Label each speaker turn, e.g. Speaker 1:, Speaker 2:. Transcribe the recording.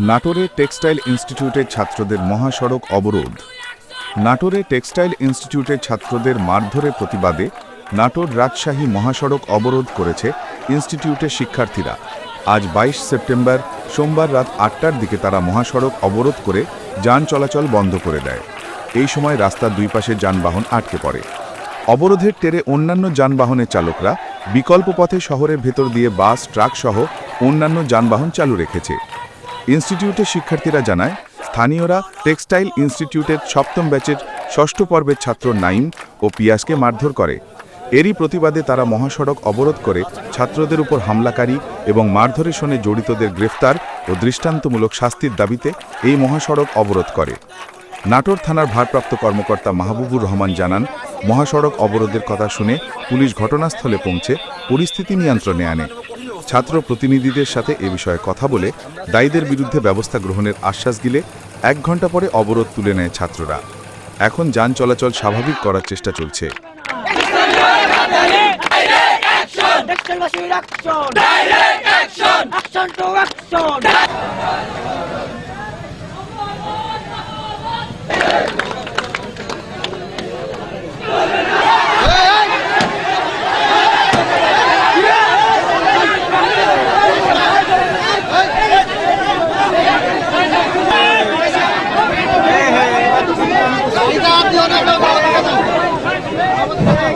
Speaker 1: নাটোরে টেক্সটাইল ইনস্টিটিউটের ছাত্রদের মহাসড়ক অবরোধ। নাটোরে টেক্সটাইল ইনস্টিটিউটের ছাত্রদের মারধরের প্রতিবাদে নাটোর রাজশাহী মহাসড়ক অবরোধ করেছে ইনস্টিটিউটের শিক্ষার্থীরা। আজ বাইশ সেপ্টেম্বর, সোমবার রাত আটটার দিকে তারা মহাসড়ক অবরোধ করে যান চলাচল বন্ধ করে দেয়। এই সময় রাস্তার দুই পাশে যানবাহন আটকে পড়ে। অবরোধের টেরে অন্যান্য যানবাহনের চালকরা বিকল্প পথে শহরের ভেতর দিয়ে বাস ট্রাক সহ অন্যান্য যানবাহন চালু রেখেছে। ইনস্টিটিউটের শিক্ষার্থীরা জানায়, স্থানীয়রা টেক্সটাইল ইনস্টিটিউটের সপ্তম ব্যাচের ষষ্ঠ পর্বের ছাত্র নাইম ও পিয়াসকে মারধর করে। এরই প্রতিবাদে তারা মহাসড়ক অবরোধ করে ছাত্রদের উপর হামলাকারী এবং মারধরের সঙ্গে জড়িতদের গ্রেফতার ও দৃষ্টান্তমূলক শাস্তির দাবিতে এই মহাসড়ক অবরোধ করে। নাটোর থানার ভারপ্রাপ্ত কর্মকর্তা মাহবুবুর রহমান জানান, মহাসড়ক অবরোধের কথা শুনে পুলিশ ঘটনাস্থলে পৌঁছে পরিস্থিতি নিয়ন্ত্রণে আনে। ছাত্র প্রতিনিধিদের সাথে এ বিষয়ে কথা বলে দায়ীদের বিরুদ্ধে ব্যবস্থা গ্রহণের আশ্বাস দিলে এক ঘণ্টা পরে অবরোধ তুলে নেয় ছাত্ররা এখন যান চলাচল স্বাভাবিক করার চেষ্টা চলছে
Speaker 2: action! Action! Action! Thank you.